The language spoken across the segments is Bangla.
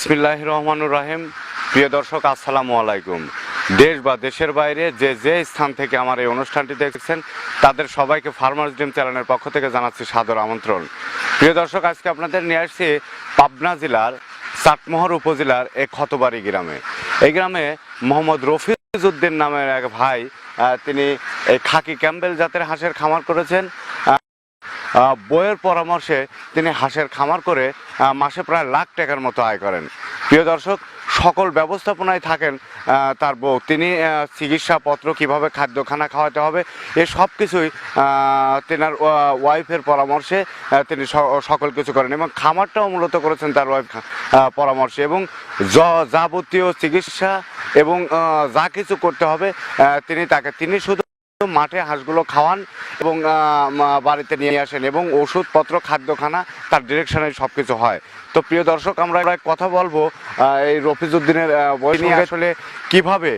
বিসমিল্লাহ রহমানুর রাহিম। প্রিয় দর্শক, আসসালামু আলাইকুম। দেশ বা দেশের বাইরে যে যে স্থান থেকে আমার এই অনুষ্ঠানটি দেখছেন, তাদের সবাইকে ফার্মার্স ড্রিম চ্যানেলের পক্ষ থেকে জানাচ্ছি সাদর আমন্ত্রণ। প্রিয় দর্শক, আজকে আপনাদের নিয়ে আসছি পাবনা জেলার চাটমোহর উপজেলার এক ক্ষতবাড়ি গ্রামে। এই গ্রামে মোহাম্মদ রফিজউদ্দিন নামের এক ভাই তিনি এই খাকি ক্যাম্বেল জাতের হাঁসের খামার করেছেন। বইয়ের পরামর্শে তিনি হাঁসের খামার করে মাসে প্রায় লাখ টাকার মতো আয় করেন। প্রিয় দর্শক, সকল ব্যবস্থাপনায় থাকেন তার বউ। তিনি চিকিৎসাপত্র কীভাবে খাদ্যখানা খাওয়াতে হবে, এ সব কিছুই তেনার ওয়াইফের পরামর্শে তিনি সকল কিছু করেন এবং খামারটাও মূলত করেছেন তার ওয়াইফ পরামর্শে এবং যাবতীয় চিকিৎসা এবং যা কিছু করতে হবে তিনি তাকে, তিনি শুধু মাঠে হাঁসগুলো খাওয়ান এবং বাড়িতে নিয়ে আসেন এবং ওষুধপত্র খাদ্যখানা তার ডিরেকশনে সব কিছু হয়। তো প্রিয় দর্শক আমরা এবার কথা বলব এই রফিজউদ্দিনের আহ, বই নিয়ে আসলে কীভাবে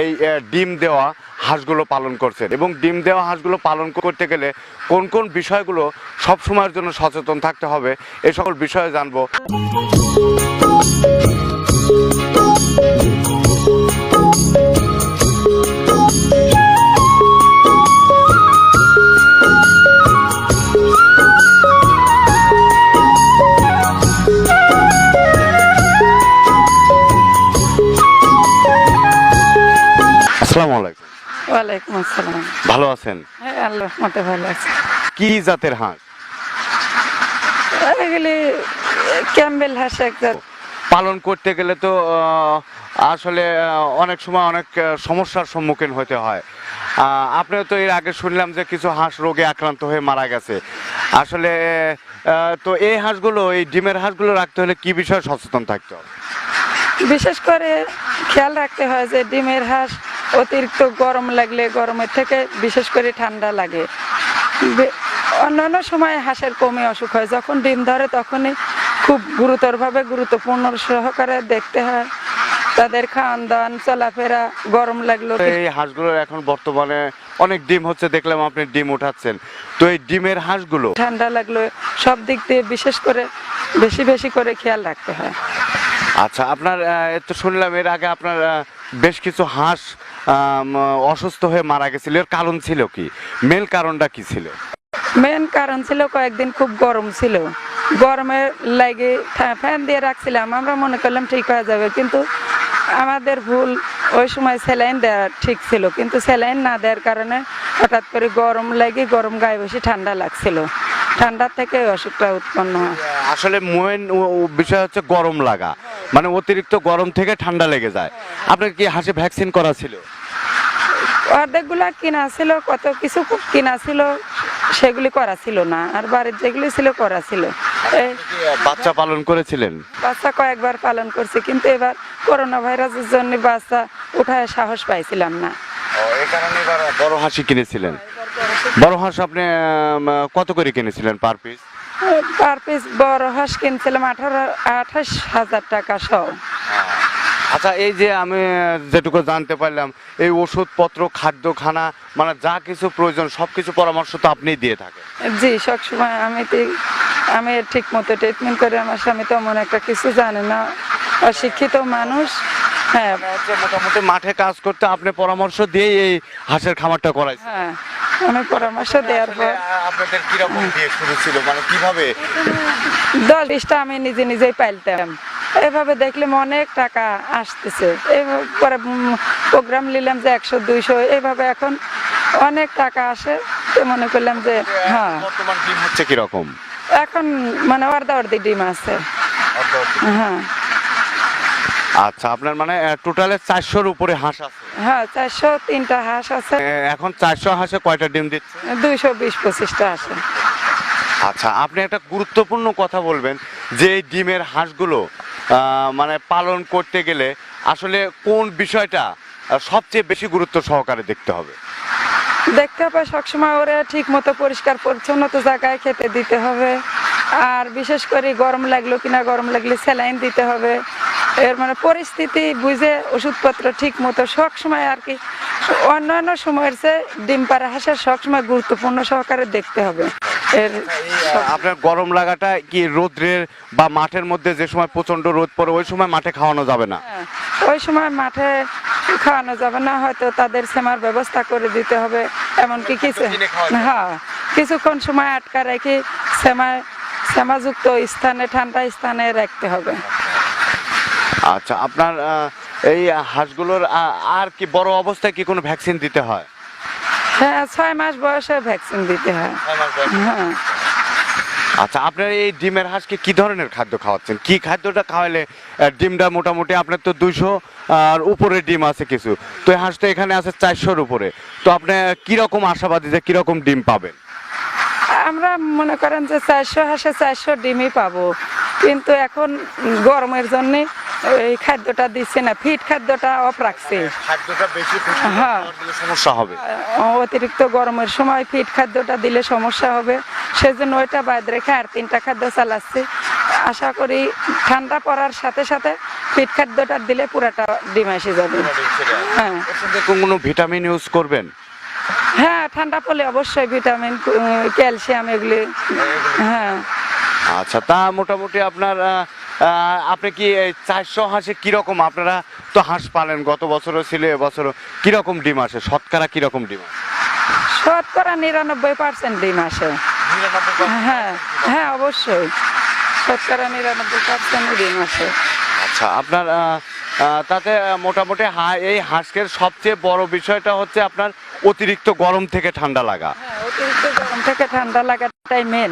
এই ডিম দেওয়া হাঁসগুলো পালন করছেন এবং ডিম দেওয়া হাঁসগুলো পালন করতে গেলে কোন কোন বিষয়গুলো সব সময়ের জন্য সচেতন থাকতে হবে এই সকল বিষয়ে জানব। ওয়ালাইকুম আসসালাম। ভালো আছেন? হ্যাঁ আল্লাহ মতে ভালো আছে। কি জাতের হাঁস? এগুলি ক্যাম্বেল হাঁস এক জাত। পালন করতে গেলে তো আসলে অনেক সময় অনেক সমস্যার সম্মুখীন হতে হয়। আপনিও তো এর আগে শুনলাম যে কিছু হাঁস রোগে আক্রান্ত হয়ে মারা গেছে। আসলে তো এই হাঁসগুলো এই ডিমের হাঁসগুলো রাখতে হলে কি বিষয়ে সচেতন থাকতে হবে? বিশেষ করে খেয়াল রাখতে হয় যে ডিমের হাঁস অতিরিক্ত গরম লাগলে গরমের থেকে বিশেষ করে ঠান্ডা লাগে। অন্যান্য সময় হাঁসের কমে অসুখ হয়। যখন ডিম ধরে তখনই খুব গুরুতরভাবে গুরুত্বপূর্ণ সহকারে দেখতে হয়। তাদের খাওয়ান দাওয়ান চলাফেরা গরম লাগল এই হাঁসগুলোর এখন বর্তমানে অনেক ডিম হচ্ছে দেখলাম আপনি ডিম উঠাচ্ছেন। তো এই ডিমের হাঁসগুলো ঠান্ডা লাগল সব দিক দিয়ে বিশেষ করে বেশি বেশি করে খেয়াল রাখতে হয়। আচ্ছা আপনার আহ, এ তো শুনলাম এর আগে আপনার বেশ কিছু হাঁস অসুস্থ হয়ে মারা গেছিল। এর কারণ ছিল কি? মেল কারণটা কি ছিল? মেন কারণ ছিল কয়েকদিন খুব গরম ছিল। গরমের লাগে ফ্যান দিয়ে রাখছিলাম। আমরা মনে করলাম ঠিক হয়ে যাবে কিন্তু আমাদের ভুল ওই সময় স্যালাইন দেওয়া ঠিক ছিল। কিন্তু স্যালাইন না দেওয়ার কারণে হঠাৎ করে গরম লাগে গরম গায়ে বসে ঠান্ডা লাগছিল। ঠান্ডার থেকে অসুখটা উৎপন্ন হয়। আসলে মেন বিষয় হচ্ছে গরম লাগা। মানে অতিরিক্ত গরম থেকে ঠান্ডা লেগে যায়। আপনার কি হাঁসে ভ্যাকসিন করা ছিল? অর্ধেকগুলা কিনা ছিল কত কিছু কিনা ছিল সেগুলি করা ছিল না। আর বাড়ির যেগুলি ছিল করা ছিল। বাচ্চা পালন করেছিলেন? বাচ্চা কয়েকবার পালন করছি কিন্তু এবার করোনা ভাইরাসের জন্য বাচ্চা উঠায় সাহস পাইছিলাম না। এই কারণে এবার বড় হাঁসি কিনেছিলেন। বড় হাঁস আপনি কত করে কিনেছিলেন পার পিস পার পিস বড় হাঁস কিনছিলাম আঠারো আঠাশ হাজার টাকা সহ আচ্ছা এই যে আমি যেটুকু জানতে পারলাম এই ওষুধপত্র খাদ্য খানা মানে যা কিছু প্রয়োজন সব কিছু পরামর্শ তো আপনিই দিয়ে থাকেন। জি সবসময় আমি ঠিক আমি ঠিক মতো ট্রিটমেন্ট করে আমার স্বামী তো এমন একটা কিছু জানে না। অশিক্ষিত মানুষ হ্যাঁ। মোটামুটি মাঠে কাজ করতে আপনি পরামর্শ দিয়ে এই হাঁসের খামারটা করাই হ্যাঁ। পরামর্শ দেওয়ার পর। আপনাদের কীরকম দিয়ে শুরু ছিল? মানে কীভাবে? দশ বিশটা আমি নিজে নিজেই পাইলতাম। এভাবে দেখলাম অনেক টাকা আসতেছে। এইভাবে পরে প্রোগ্রাম নিলাম যে একশো দুইশো এইভাবে এখন অনেক টাকা আসে। তো মনে করলাম যে হ্যাঁ। বর্তমান ডিম হচ্ছে কীরকম? এখন মানে অর্ধা অর্ধি ডিম আছে হ্যাঁ। আচ্ছা আপনার মানে টোটালে চারশোর উপরে হাঁস আছে। হ্যাঁ চারশো তিনটা হাঁস আছে। এখন চারশো হাঁসে কয়টা ডিম দিচ্ছে? দুইশো বিশ পঁচিশটা আছে। আচ্ছা আপনি একটা গুরুত্বপূর্ণ কথা বলবেন যে এই ডিমের হাঁসগুলো মানে পালন করতে গেলে আসলে কোন বিষয়টা সবচেয়ে বেশি গুরুত্ব সহকারে দেখতে হবে? দেখতে হবে সবসময় ওরা ঠিক মতো পরিষ্কার পরিচ্ছন্নত জায়গায় খেতে দিতে হবে। আর বিশেষ করে গরম লাগল কিনা গরম লাগলে স্যালাইন দিতে হবে। এর মানে পরিস্থিতি বুঝে ওষুধপত্র ঠিক মতো সবসময় আর কি। অন্যান্য সময়ের চেয়ে ডিম পাড়া হাঁসের সবসময় গুরুত্বপূর্ণ সহকারে দেখতে হবে। এর আপনার গরম লাগাটা কি রোদ্রের বা মাঠের মধ্যে যে সময় প্রচণ্ড রোদ পড়ে ওই সময় মাঠে খাওয়ানো যাবে না? হ্যাঁ, ওই সময় মাঠে খাওয়ানো যাবে না হয়তো তাদের সেমার ব্যবস্থা করে দিতে হবে এমনকি কিছু। হ্যাঁ কিছুক্ষণ সময় আটকা রেখে সেমায় সেমাযুক্ত স্থানে ঠান্ডা স্থানে রাখতে হবে। আচ্ছা আপনার এই হাঁসগুলোর আর কি বড় অবস্থায় কি কোনো ভ্যাকসিন দিতে হয়? হ্যাঁ ছয় মাস বয়সে ভ্যাকসিন দিতে হয়। হ্যাঁ। আচ্ছা আপনার এই ডিমের হাঁসকে কি ধরনের খাদ্য খাওয়াচ্ছেন? কি খাদ্যটা খাওয়ালে ডিমটা মোটামুটি আপনার তো দুইশো আর উপরে ডিম আছে কিছু। তো এই হাঁসটা এখানে আছে চারশোর উপরে। তো আপনি কীরকম আশাবাদী যে কীরকম ডিম পাবেন? আমরা মনে করেন যে চারশো হাঁসে চারশো ডিমই পাবো। কিন্তু এখন গরমের জন্য এই খাদ্যটা দিচ্ছে না ফিট খাদ্যটা অফ রাখছে। খাদ্যটা বেশি হ্যাঁ। সমস্যা হবে। অতিরিক্ত গরমের সময় ফিট খাদ্যটা দিলে সমস্যা হবে। সেজন্য ওইটা বাদ রেখে আর তিনটা খাদ্য চালাচ্ছি। আশা করি ঠান্ডা পড়ার সাথে সাথে ফিট খাদ্যটা দিলে পুরাটা ডিম এসে যাবে। হ্যাঁ। কোনো ভিটামিন ইউজ করবেন? হ্যাঁ ঠান্ডা পড়লে অবশ্যই ভিটামিন ক্যালসিয়াম এগুলি। হ্যাঁ। আচ্ছা তা মোটামুটি আপনার আপনি কি এই চারশো হাঁসে কীরকম? আপনারা তো হাঁস পালেন গত বছরও ছিল এবছরও। কীরকম ডিম আসে? শতকরা কীরকম ডিম আসে? শতকরা নিরানব্বই পার্সেন্ট ডিম আসে। হ্যাঁ হ্যাঁ অবশ্যই। শতকরা নিরানব্বই পার্সেন্ট ডিম আসে। আচ্ছা আপনার তাতে মোটামুটি হা- এই হাঁসের সবচেয়ে বড় বিষয়টা হচ্ছে আপনার অতিরিক্ত গরম থেকে ঠান্ডা লাগা। হ্যাঁ অতিরিক্ত গরম থেকে ঠান্ডা লাগাটাই মেন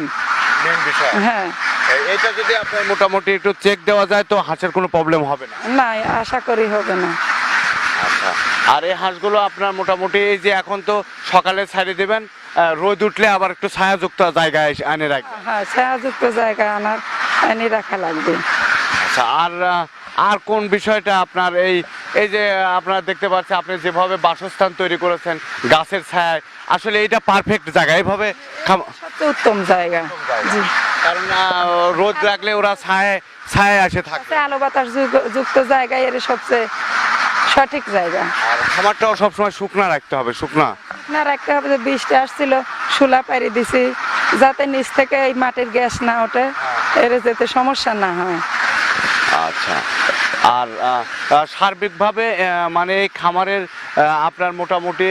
মেন বিষয়। হ্যাঁ। এটা যদি আপনার মোটামুটি একটু চেক দেওয়া যায় তো হাঁসের কোনো প্রবলেম হবে না। না আশা করি হবে না। আচ্ছা আর এই হাঁসগুলো আপনার মোটামুটি এই যে এখন তো সকালে ছাড়িয়ে দেবেন রোদ উঠলে আবার একটু ছায়াযুক্ত জায়গায় এসে আনে রাখবেন। হ্যাঁ ছায়াযুক্ত জায়গায় আনার এনে রাখা লাগবে। আচ্ছা আর আর কোন বিষয়টা আপনার এই এই যে আপনারা দেখতে পাচ্ছেন আপনি যেভাবে বাসস্থান তৈরি করেছেন গাছের ছায়ায় আসলে এটা পারফেক্ট জায়গা। এইভাবে উত্তম জায়গা। কারণ রোদ রাখলে ওরা ছায় ছায় আসে থাকে আলো বাতাস যুক্ত জায়গায় এর সবচেয়ে সঠিক জায়গা। আর খামারটাও সবসময় শুকনা রাখতে হবে শুকনা। না রাখতে হবে যে বৃষ্টি আসছিল শুলা পাড়ি দিছি যাতে নিচ থেকে এই মাটির গ্যাস না ওঠে এর যাতে সমস্যা না হয়। আচ্ছা। আর সার্বিকভাবে মানে এই খামারের আপনার মোটামুটি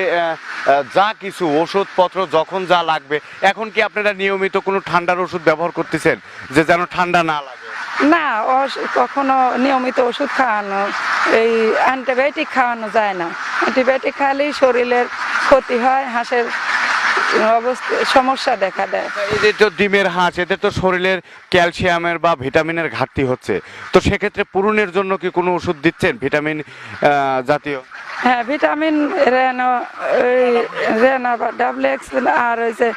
যা কিছু ওষুধপত্র যখন যা লাগবে, এখন কি আপনারা নিয়মিত কোনো ঠান্ডার ওষুধ ব্যবহার করতেছেন? যে যেন ঠান্ডা না লাগে? না কখনো নিয়মিত ওষুধ খাওয়ানো, এই অ্যান্টিবায়োটিক খাওয়ানো যায় না। অ্যান্টিবায়োটিক খাওয়ালেই শরীরের ক্ষতি হয়, হাঁসের অবস্থা সমস্যা দেখা দেয়। এই যে তো ডিমের হাঁস এদের তো শরীরের ক্যালসিয়ামের বা ভিটামিনের ঘাটতি হচ্ছে। তো সেক্ষেত্রে পূরণের জন্য কি কোনো ওষুধ দিচ্ছেন? ভিটামিন জাতীয়? হ্যাঁ ভিটামিন রেনো ওই রেনা বা ডাবল এক্স আর ওই যে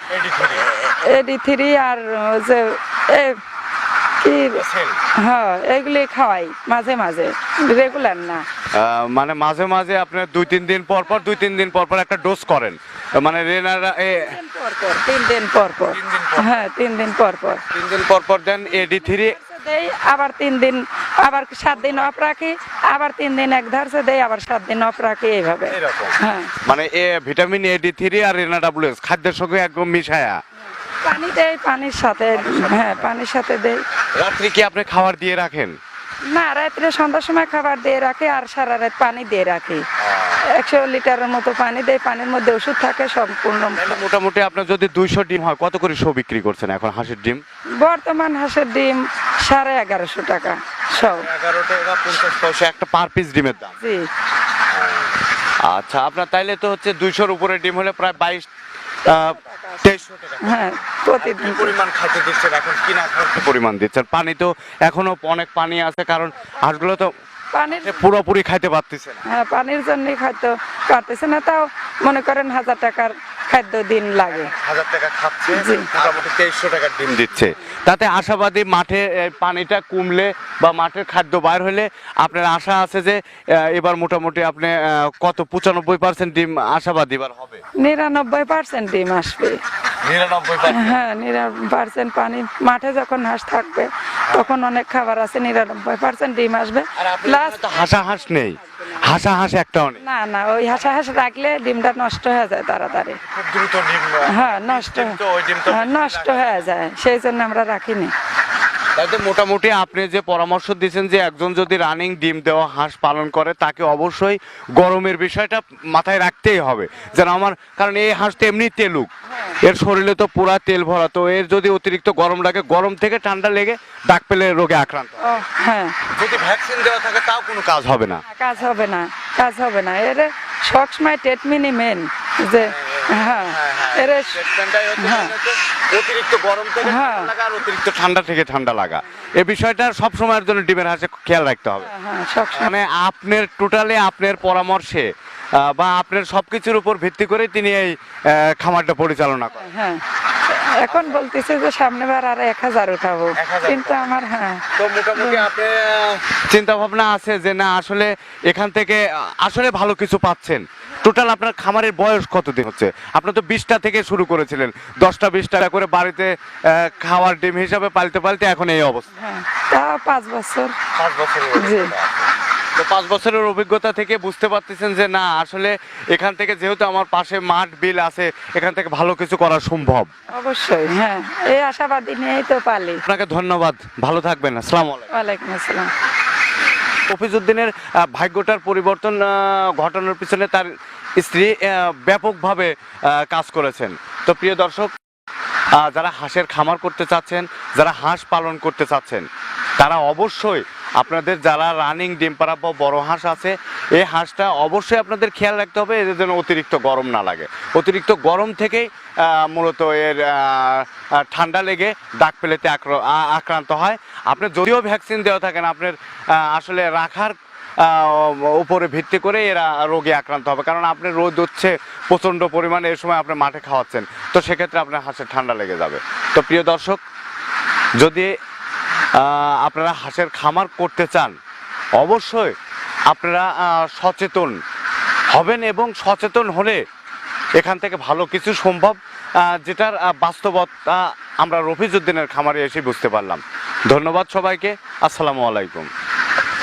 এডি থ্রি আর ওই যে এ কি? হ্যাঁ এগুলি খাওয়াই মাঝে মাঝে রেগুলার না। মানে মাঝে মাঝে আপনার দুই তিন দিন পর পর দুই তিন দিন পর পর একটা ডোজ করেন। মানে রেনারা এ পর পর তিন দিন পর পর। হ্যাঁ তিন দিন পর পর। তিন দিন পর পর দেন এডি থ্রি দেই আবার তিন দিন আবার সাত দিন অফ রাখি আবার তিন দিন এক ধারসে দেই আবার সাত দিন অফ রাখি এইভাবে। হ্যাঁ। মানে এ ভিটামিন এডি থ্রি আর রেনা ডাব্লিউএস খাদ্যের সঙ্গে একদম মিশায়া। পানি দেই পানির সাথে। হ্যাঁ পানির সাথে দেই। রাত্রি কি আপনি খাবার দিয়ে রাখেন? না রাত্রে সন্ধ্যার সময় খাবার দিয়ে রাখি আর সারা রাত পানি দিয়ে রাখি। একশো লিটারের মতো পানি দেয় পানির মধ্যে ওষুধ থাকে সম্পূর্ণ। মোটামুটি আপনার যদি দুইশো ডিম হয় কত করে শো বিক্রি করছেন এখন হাঁসের ডিম? বর্তমান হাঁসের ডিম সাড়ে এগারোশো টাকা সব। এগারো টাকা পঞ্চাশ পয়সা একটা পার পিস ডিমের দাম। জি। আচ্ছা আপনার তাইলে তো হচ্ছে দুইশোর উপরে ডিম হলে প্রায় বাইশ হ্যাঁ প্রতিদিন। পরিমাণ খাদ্য দিচ্ছেন এখন? কিনা খাদ্য পরিমাণ দিচ্ছেন? পানি তো এখনও অনেক পানি আছে কারণ হাঁসগুলো তো পানির পুরোপুরি খাইতে পারতেছে না। হ্যাঁ পানির জন্যই খাদ্য পারতেছে না তাও মনে করেন হাজার টাকার খাদ্য দিন লাগে। হাজার টাকা খাচ্ছে মোটামুটি তেইশশো টাকার ডিম দিচ্ছে। তাতে আশাবাদী মাঠে পানিটা কমলে বা মাঠের খাদ্য বাইর হলে আপনার আশা আছে যে এবার মোটামুটি আপনি কত পঁচানব্বই পার্সেন্ট ডিম আশাবাদী এবার হবে? নিরানব্বই পার্সেন্ট ডিম আসবে। নিরানব্বই হ্যাঁ নিরানব্বই পার্সেন্ট পানি মাঠে যখন হাঁস থাকবে তখন অনেক খাবার আছে নিরানব্বই পার্সেন্ট ডিম আসবে। প্লাস হাসা হাঁস নেই। হাসা হাসা একটা অনেক। না না ওই হাসা হাঁস রাখলে ডিমটা নষ্ট হয়ে যায় তাড়াতাড়ি। খুব দ্রুত ডিম হ্যাঁ নষ্ট হ্যাঁ, নষ্ট হয়ে যায় সেই জন্য আমরা রাখিনি। তাতে মোটামুটি আপনি যে পরামর্শ দিয়েছেন যে একজন যদি রানিং ডিম দেওয়া হাঁস পালন করে তাকে অবশ্যই গরমের বিষয়টা মাথায় রাখতেই হবে। যেন আমার কারণ এই হাঁস তো এমনি তেলুক। এর শরীরে তো পুরা তেল ভরা তো এর যদি অতিরিক্ত গরম লাগে গরম থেকে ঠান্ডা লেগে ডাক পেলে রোগে আক্রান্ত হ্যাঁ। যদি ভ্যাকসিন দেওয়া থাকে তাও কোনো কাজ হবে না। কাজ হবে না কাজ হবে না। এর সবসময় ট্রিটমেন্টই মেন যে হ্যাঁ এর হ্যাঁ। অতিরিক্ত গরম থেকে হ্যাঁ। ঠান্ডা লাগা আর অতিরিক্ত ঠান্ডা থেকে ঠান্ডা লাগা। এই বিষয়টা সব সময়ের জন্য ডিমের হাঁসে খেয়াল রাখতে হবে। মানে আপনার টোটালি আপনার পরামর্শে বা আপনার সবকিছুর উপর ভিত্তি করে তিনি এই খামারটা পরিচালনা করেন। হ্যাঁ। এখন বলতেছে যে সামনে বার আর এক হাজার উঠাবো। কিন্তু আমার হ্যাঁ। তো মোটামুটি আপনি চিন্তা ভাবনা আছে যে না আসলে এখান থেকে আসলে ভালো কিছু পাচ্ছেন। টোটাল আপনার খামারের বয়স কতদিন হচ্ছে? আপনার তো বিশটা থেকে শুরু করেছিলেন। দশটা বিশটা করে বাড়িতে খাওয়ার ডিম হিসাবে পালতে পালতে এখন এই অবস্থা। হ্যাঁ তা পাঁচ বছর। পাঁচ বছরের জি। তো পাঁচ বছরের অভিজ্ঞতা থেকে বুঝতে পারতেছেন যে না আসলে এখান থেকে যেহেতু আমার পাশে মাঠ বিল আছে এখান থেকে ভালো কিছু করা সম্ভব। অবশ্যই হ্যাঁ এই আশাবাদী নিয়েই তো পালি। আপনাকে ধন্যবাদ ভালো থাকবেন আসসালামু আলাইকুম। আসসালাম। মফিজুদ্দিনের ভাগ্যটার পরিবর্তন ঘটানোর পিছনে তার স্ত্রী ব্যাপকভাবে কাজ করেছেন। তো প্রিয় দর্শক যারা হাঁসের খামার করতে চাচ্ছেন যারা হাঁস পালন করতে চাচ্ছেন তারা অবশ্যই আপনাদের যারা রানিং ডিম পাড়া বা বড় হাঁস আছে, এই হাঁসটা অবশ্যই আপনাদের খেয়াল রাখতে হবে, এদের যেন অতিরিক্ত গরম না লাগে। অতিরিক্ত গরম থেকেই মূলত এর ঠান্ডা লেগে ডাক পেলেতে আক্র- আক্রান্ত হয়। আপনি যদিও ভ্যাকসিন দেওয়া থাকেন আপনার আসলে রাখার উপরে ভিত্তি করে এরা রোগে আক্রান্ত হবে। কারণ আপনি রোদ হচ্ছে প্রচণ্ড পরিমাণে, এ সময় আপনি মাঠে খাওয়াচ্ছেন, তো সেক্ষেত্রে আপনার হাঁসের ঠান্ডা লেগে যাবে। তো প্রিয় দর্শক, যদি আপনারা হাঁসের খামার করতে চান, অবশ্যই আপনারা সচেতন হবেন এবং সচেতন হলে এখান থেকে ভালো কিছু সম্ভব যেটার বাস্তবতা আমরা রফিজউদ্দিনের খামারে এসে বুঝতে পারলাম। ধন্যবাদ সবাইকে। আসসালামু আলাইকুম।